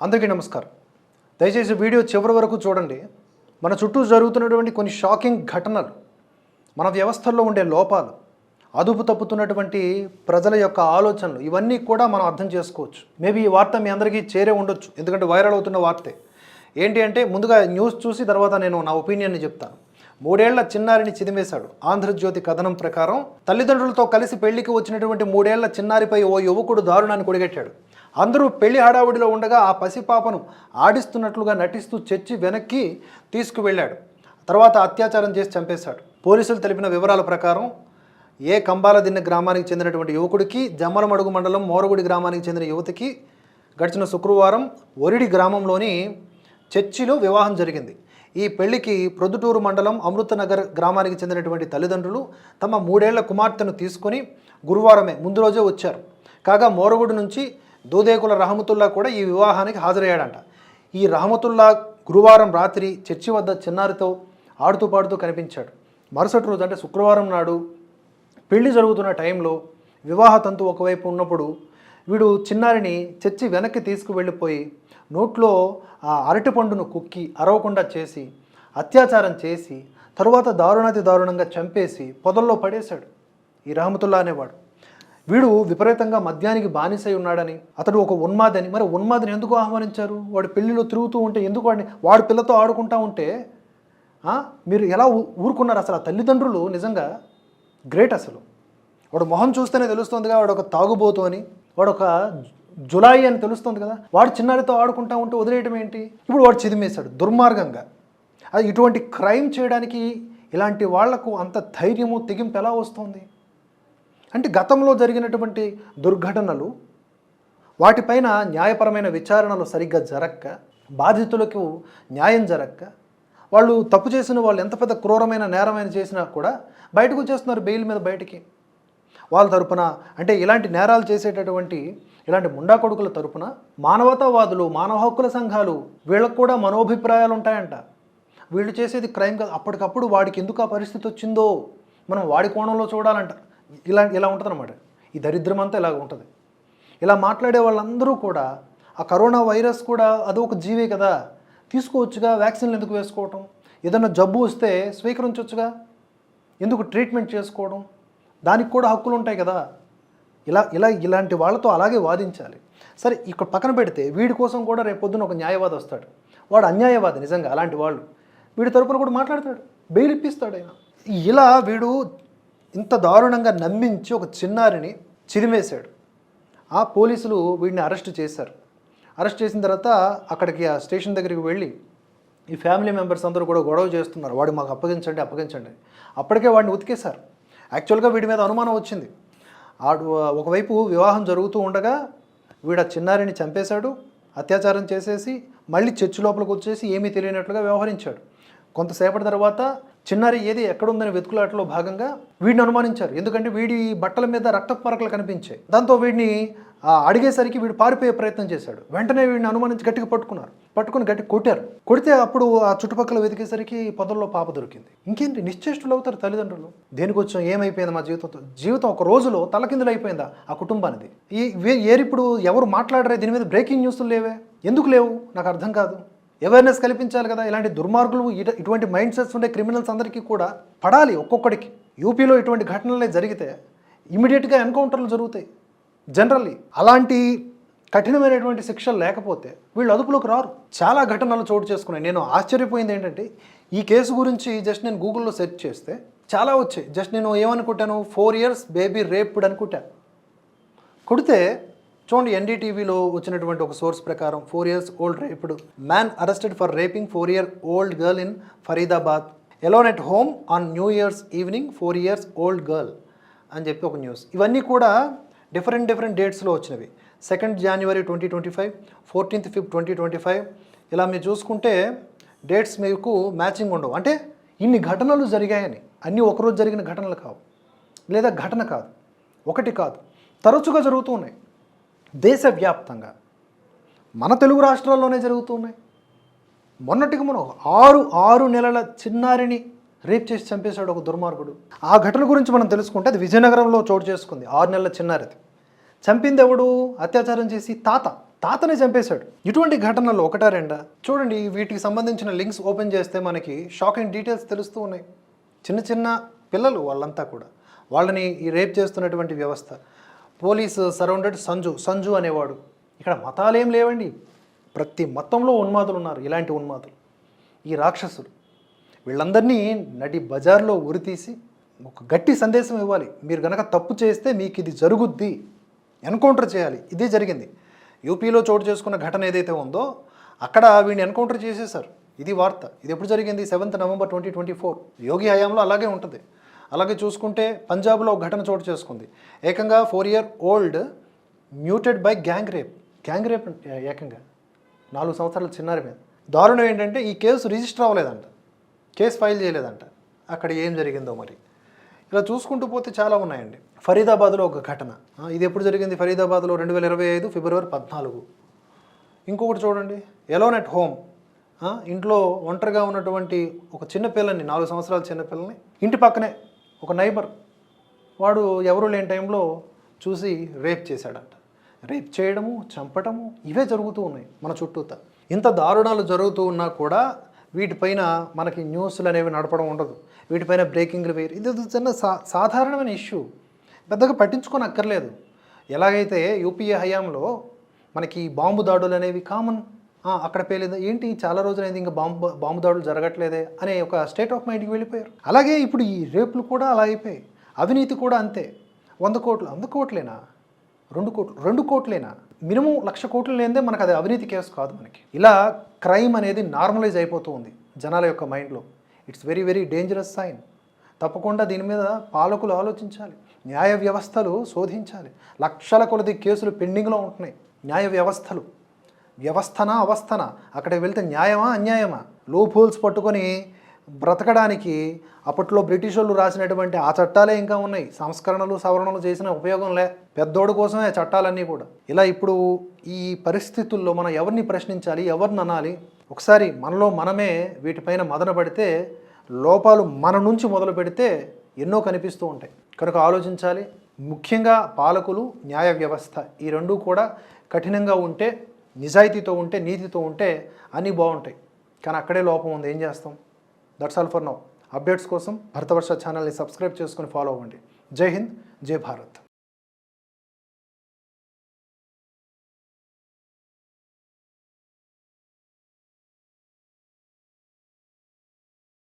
అందరికీ నమస్కారం. దయచేసి వీడియో చివరి వరకు చూడండి. మన చుట్టూ జరుగుతున్నటువంటి కొన్ని షాకింగ్ ఘటనలు మన వ్యవస్థల్లో ఉండే లోపాలు అదుపు తప్పుతున్నటువంటి ప్రజల యొక్క ఆలోచనలు ఇవన్నీ కూడా మనం అర్థం చేసుకోవచ్చు. మేబీ ఈ వార్త మీ అందరికీ చేరే ఉండొచ్చు. ఎందుకంటే వైరల్ అవుతున్న వార్తే. ఏంటి అంటే ముందుగా న్యూస్ చూసి తర్వాత నేను నా ఒపీనియన్ని చెప్తాను. మూడేళ్ళ చిన్నారిని చిదిమేశాడు. ఆంధ్రజ్యోతి కథనం ప్రకారం తల్లిదండ్రులతో కలిసి పెళ్ళికి వచ్చినటువంటి మూడేళ్ళ చిన్నారిపై ఓ యువకుడు దారుణాన్ని కొడిగట్టాడు. అందరూ పెళ్ళి హడావుడిలో ఉండగా ఆ పసిపాపను ఆడిస్తున్నట్లుగా నటిస్తూ చర్చి వెనక్కి తీసుకువెళ్ళాడు. తర్వాత అత్యాచారం చేసి చంపేశాడు. పోలీసులు తెలిపిన వివరాల ప్రకారం ఏ కంబాలదిన్న గ్రామానికి చెందినటువంటి యువకుడికి జమ్మలమడుగు మండలం మోరగుడి గ్రామానికి చెందిన యువతికి గడిచిన శుక్రవారం ఒరిడి గ్రామంలోని చర్చిలో వివాహం జరిగింది. ఈ పెళ్ళికి ప్రొద్దుటూరు మండలం అమృతనగర్ గ్రామానికి చెందినటువంటి తల్లిదండ్రులు తమ మూడేళ్ళ కుమార్తెను తీసుకొని గురువారమే ముందు రోజే వచ్చారు. కాగా మోరగుడి నుంచి దూదేకుల రహమతుల్లా కూడా ఈ వివాహానికి హాజరయ్యాడంట. ఈ రహమతుల్లా గురువారం రాత్రి చర్చి వద్ద చిన్నారితో ఆడుతూ పాడుతూ కనిపించాడు. మరుసటి రోజు అంటే శుక్రవారం నాడు పెళ్ళి జరుగుతున్న టైంలో వివాహ తంతు ఒకవైపు ఉన్నప్పుడు వీడు చిన్నారిని చర్చి వెనక్కి తీసుకువెళ్ళిపోయి నోట్లో ఆ అరటి పండును కుక్కి అరవకుండా చేసి అత్యాచారం చేసి తరువాత దారుణాతి దారుణంగా చంపేసి పొదల్లో పడేశాడు. ఈ రహమతుల్లా అనేవాడు. వీడు విపరీతంగా మద్యానికి బానిసై ఉన్నాడని అతడు ఒక ఉన్మాదని. మరి ఉన్మాదిని ఎందుకు ఆహ్వానించారు? వాడు పెళ్ళిలో తిరుగుతూ ఉంటే ఎందుకు వాడిని? వాడు పిల్లతో ఆడుకుంటా ఉంటే మీరు ఎలా ఊరుకున్నారు అసలు ఆ తల్లిదండ్రులు? నిజంగా గ్రేట్ అసలు. వాడు మొహం చూస్తేనే తెలుస్తుందిగా వాడు ఒక తాగుబోతు అని. వాడు ఒక జులాయి అని తెలుస్తుంది కదా. వాడు చిన్నారితో ఆడుకుంటా ఉంటే వదిలేయటం ఏంటి? ఇప్పుడు వాడు చిదిమేశాడు దుర్మార్గంగా. అది ఇటువంటి క్రైమ్ చేయడానికి ఇలాంటి వాళ్ళకు అంత ధైర్యము తెగింపు ఎలా వస్తుంది? అంటే గతంలో జరిగినటువంటి దుర్ఘటనలు వాటిపైన న్యాయపరమైన విచారణలు సరిగ్గా జరక్క బాధితులకు న్యాయం జరక్క వాళ్ళు తప్పు చేసిన వాళ్ళు ఎంత పెద్ద క్రూరమైన నేరమైన చేసినా కూడా బయటకు వచ్చేస్తున్నారు బెయిల్ మీద బయటికి. వాళ్ళ తరపున అంటే ఇలాంటి నేరాలు చేసేటటువంటి ఇలాంటి ముండా కొడుకుల తరపున మానవతావాదులు మానవ హక్కుల సంఘాలు వీళ్ళకు కూడా మనోభిప్రాయాలు ఉంటాయంట. వీళ్ళు చేసేది క్రైమ్ కాదు. అప్పటికప్పుడు వాడికి ఎందుకు ఆ పరిస్థితి వచ్చిందో మనం వాడి కోణంలో చూడాలంట. ఇలా ఇలా ఉంటుందన్నమాట. ఈ దరిద్రం అంతా ఇలాగ ఉంటుంది. ఇలా మాట్లాడే వాళ్ళందరూ కూడా ఆ కరోనా వైరస్ కూడా అదొక జీవే కదా. తీసుకోవచ్చుగా వ్యాక్సిన్లు ఎందుకు వేసుకోవటం? ఏదైనా జబ్బు వస్తే స్వీకరించవచ్చుగా ఎందుకు ట్రీట్మెంట్ చేసుకోవడం? దానికి కూడా హక్కులు ఉంటాయి కదా. ఇలా ఇలా ఇలాంటి వాళ్ళతో అలాగే వాదించాలి. సరే ఇక్కడ పక్కన పెడితే వీడి కోసం కూడా రేపు ఒక న్యాయవాది వస్తాడు. వాడు అన్యాయవాది నిజంగా అలాంటి వాళ్ళు. వీడి తరపున కూడా మాట్లాడతాడు. బెయిల్ ఇప్పిస్తాడు ఆయన. ఇలా వీడు ఇంత దారుణంగా నమ్మించి ఒక చిన్నారిని చిరిమేశాడు. ఆ పోలీసులు వీడిని అరెస్ట్ చేశారు. అరెస్ట్ చేసిన తర్వాత అక్కడికి ఆ స్టేషన్ దగ్గరికి వెళ్ళి ఈ ఫ్యామిలీ మెంబర్స్ అందరూ కూడా గొడవ చేస్తున్నారు. వాడు మాకు అప్పగించండి అప్పగించండి. అప్పటికే వాడిని ఉతికేశారు. యాక్చువల్గా వీడి మీద అనుమానం వచ్చింది. ఆడు ఒకవైపు వివాహం జరుగుతూ ఉండగా వీడు ఆ చిన్నారిని చంపేశాడు అత్యాచారం చేసేసి మళ్ళీ చర్చి లోపలికి వచ్చేసి ఏమీ తెలియనట్లుగా వ్యవహరించాడు. కొంతసేపటి తర్వాత చిన్నారి ఏది ఎక్కడుందని వెతుకులాటలో భాగంగా వీడిని అనుమానించారు. ఎందుకంటే వీడి బట్టల మీద రక్తపు మరకలు కనిపించాయి. దాంతో వీడిని అడిగేసరికి వీడు పారిపోయే ప్రయత్నం చేశాడు. వెంటనే వీడిని అనుమానించి గట్టిగా పట్టుకున్నారు. పట్టుకుని గట్టి కొట్టారు. కొడితే అప్పుడు ఆ చుట్టుపక్కల వెతికేసరికి పొదల్లో పాప దొరికింది. ఇంకేంటి? నిశ్చేష్టులు అవుతారు తల్లిదండ్రులు. దేనికి వచ్చాం? ఏమైపోయింది మా జీవితంతో? జీవితం ఒక రోజులో తలకిందులు అయిపోయిందా ఆ కుటుంబానికి ఈ ఏరిప్పుడు ఎవరు మాట్లాడరే దీని మీద బ్రేకింగ్ న్యూస్లు లేవే? ఎందుకు లేవు? నాకు అర్థం కాదు. అవేర్నెస్ కల్పించాలి కదా. ఇలాంటి దుర్మార్గులు ఇటువంటి మైండ్ సెట్స్ ఉండే క్రిమినల్స్ అందరికీ కూడా పడాలి ఒక్కొక్కడికి. యూపీలో ఇటువంటి ఘటనలే జరిగితే ఇమీడియట్గా ఎన్కౌంటర్లు జరుగుతాయి. జనరల్లీ అలాంటి కఠినమైనటువంటి శిక్షలు లేకపోతే వీళ్ళు అదుపులోకి రారు. చాలా ఘటనలు చోటు చేసుకున్నాయి. నేను ఆశ్చర్యపోయింది ఏంటంటే ఈ కేసు గురించి జస్ట్ నేను గూగుల్లో సెర్చ్ చేస్తే చాలా వచ్చాయి. జస్ట్ నేను ఏమనుకుంటాను? ఫోర్ ఇయర్స్ బేబీ రేప్డ్ అనుకుంటాను కొడితే చూడండి ఎన్డీటీవీలో వచ్చినటువంటి ఒక సోర్స్ ప్రకారం four years old రేపుడు man arrested for raping four year old girl in Faridabad. Alone at home on new years evening four years old girl అని చెప్పి ఒక న్యూస్. ఇవన్నీ కూడా డిఫరెంట్ డిఫరెంట్ డేట్స్లో వచ్చినవి. Second January twenty twenty five fourteenth fifth twenty twenty five. ఇలా మీరు చూసుకుంటే డేట్స్ మీకు మ్యాచింగ్ ఉండవు. అంటే ఇన్ని ఘటనలు జరిగాయని. అన్నీ ఒకరోజు జరిగిన ఘటనలు కావు. లేదా ఘటన కాదు. ఒకటి కాదు. తరచుగా జరుగుతూ ఉన్నాయి. దేశవ్యాప్తంగా మన తెలుగు రాష్ట్రాల్లోనే జరుగుతున్నాయి. మొన్నటికి మనం ఆరు ఆరు నెలల చిన్నారిని రేప్ చేసి చంపేశాడు ఒక దుర్మార్గుడు. ఆ ఘటన గురించి మనం తెలుసుకుంటే అది విజయనగరంలో చోటు చేసుకుంది. ఆరు నెలల చిన్నారిది. చంపింది ఎవడు? అత్యాచారం చేసి తాత. తాతనే చంపేశాడు. ఇటువంటి ఘటనలు ఒకటా రెండా? చూడండి వీటికి సంబంధించిన లింక్స్ ఓపెన్ చేస్తే మనకి షాకింగ్ డీటెయిల్స్ తెలుస్తూ ఉన్నాయి. చిన్న చిన్న పిల్లలు వాళ్ళంతా కూడా. వాళ్ళని ఈ రేప్ చేస్తున్నటువంటి వ్యవస్థ. పోలీస్ సరౌండెడ్ సంజు సంజు అనేవాడు. ఇక్కడ మతాలు ఏం లేవండి. ప్రతి మతంలో ఉన్మాదులు ఉన్నారు ఇలాంటి ఉన్మాదులు. ఈ రాక్షసులు. వీళ్ళందరినీ నడి బజార్లో ఉరితీసి ఒక గట్టి సందేశం ఇవ్వాలి. మీరు గనక తప్పు చేస్తే మీకు ఇది జరుగుద్ది. ఎన్కౌంటర్ చేయాలి. ఇదే జరిగింది. యూపీలో చోటు చేసుకున్న ఘటన ఏదైతే ఉందో అక్కడ వీడిని ఎన్కౌంటర్ చేసేశారు. ఇది వార్త. ఇది ఎప్పుడు జరిగింది? Seventh November twenty twenty four. Yogi హయాంలో అలాగే ఉంటుంది. అలాగే చూసుకుంటే పంజాబ్లో ఒక ఘటన చోటు చేసుకుంది. ఏకంగా four year old muted by gang rape. Gang rape ఏకంగా నాలుగు సంవత్సరాల చిన్నారి మీద. దారుణం ఏంటంటే ఈ కేసు రిజిస్టర్ అవ్వలేదంట. కేసు ఫైల్ చేయలేదంట. అక్కడ ఏం జరిగిందో మరి. ఇలా చూసుకుంటూ పోతే చాలా ఉన్నాయండి. ఫరీదాబాద్లో ఒక ఘటన. ఇది ఎప్పుడు జరిగింది? ఫరీదాబాద్లో రెండు వేల ఇరవై ఐదు ఫిబ్రవరి పద్నాలుగు. ఇంకొకటి చూడండి. Alone at home. ఇంట్లో ఒంటరిగా ఉన్నటువంటి ఒక చిన్నపిల్లని నాలుగు సంవత్సరాల చిన్నపిల్లని ఇంటి పక్కనే ఒక నైబర్ వాడు ఎవరు లేని టైంలో చూసి రేప్ చేశాడంట. రేప్ చేయడము చంపటము ఇవే జరుగుతూ ఉన్నాయి మన చుట్టూత. ఇంత దారుణాలు జరుగుతూ ఉన్నా కూడా వీటిపైన మనకి న్యూస్లు అనేవి నడపడం ఉండదు. వీటిపైన బ్రేకింగ్లు వేరు ఇది చిన్న సా సాధారణమైన ఇష్యూ. పెద్దగా పట్టించుకొని అక్కర్లేదు ఎలాగైతే యూపీఏ హయాంలో మనకి బాంబు దాడులు అనేవి కామన్ అక్కడ పేలేదు. ఏంటి? చాలా రోజులైంది ఇంకా బాంబు బాంబు దాడులు జరగట్లేదే అనే ఒక స్టేట్ ఆఫ్ మైండ్కి వెళ్ళిపోయారు. అలాగే ఇప్పుడు ఈ రేపులు కూడా అలా అయిపోయాయి. అవినీతి కూడా అంతే. వంద కోట్లు వంద కోట్లేనా? రెండు కోట్లు రెండు కోట్లేనా? మినిమం లక్ష కోట్లు లేనిదే మనకు అది అవినీతి కేసు కాదు మనకి. ఇలా క్రైమ్ అనేది నార్మలైజ్ అయిపోతూ ఉంది జనాల యొక్క మైండ్లో it's very very dangerous sign తప్పకుండా దీని మీద పాలకులు ఆలోచించాలి. న్యాయ వ్యవస్థలు శోధించాలి. లక్షల కొలది కేసులు పెండింగ్లో ఉంటున్నాయి. న్యాయ వ్యవస్థలు. వ్యవస్థన అవస్థన? అక్కడికి వెళ్తే న్యాయమా అన్యాయమా? లూప్ హోల్స్ పట్టుకొని బ్రతకడానికి అప్పట్లో బ్రిటిష్ వాళ్ళు రాసినటువంటి ఆ చట్టాలే ఇంకా ఉన్నాయి. సంస్కరణలు సవరణలు చేసిన ఉపయోగం లే. పెద్దోడు కోసమే చట్టాలన్నీ కూడా. ఇలా ఇప్పుడు ఈ పరిస్థితుల్లో మనం ఎవరిని ప్రశ్నించాలి ఎవరిని అనాలి? ఒకసారి మనలో మనమే వీటిపైన మదన పడితే లోపాలు మన నుంచి మొదలు పెడితే ఎన్నో కనిపిస్తూ ఉంటాయి. కనుక ఆలోచించాలి. ముఖ్యంగా పాలకులు న్యాయ వ్యవస్థ ఈ రెండూ కూడా కఠినంగా ఉంటే నిజాయితీతో ఉంటే నీతితో ఉంటే అన్నీ బాగుంటాయి. కానీ అక్కడే లోపం ఉంది. ఏం చేస్తాం? That's all for now updates కోసం భరతవర్ష ఛానల్ని సబ్స్క్రైబ్ చేసుకుని ఫాలో అవ్వండి. జై హింద్ జై భారత్.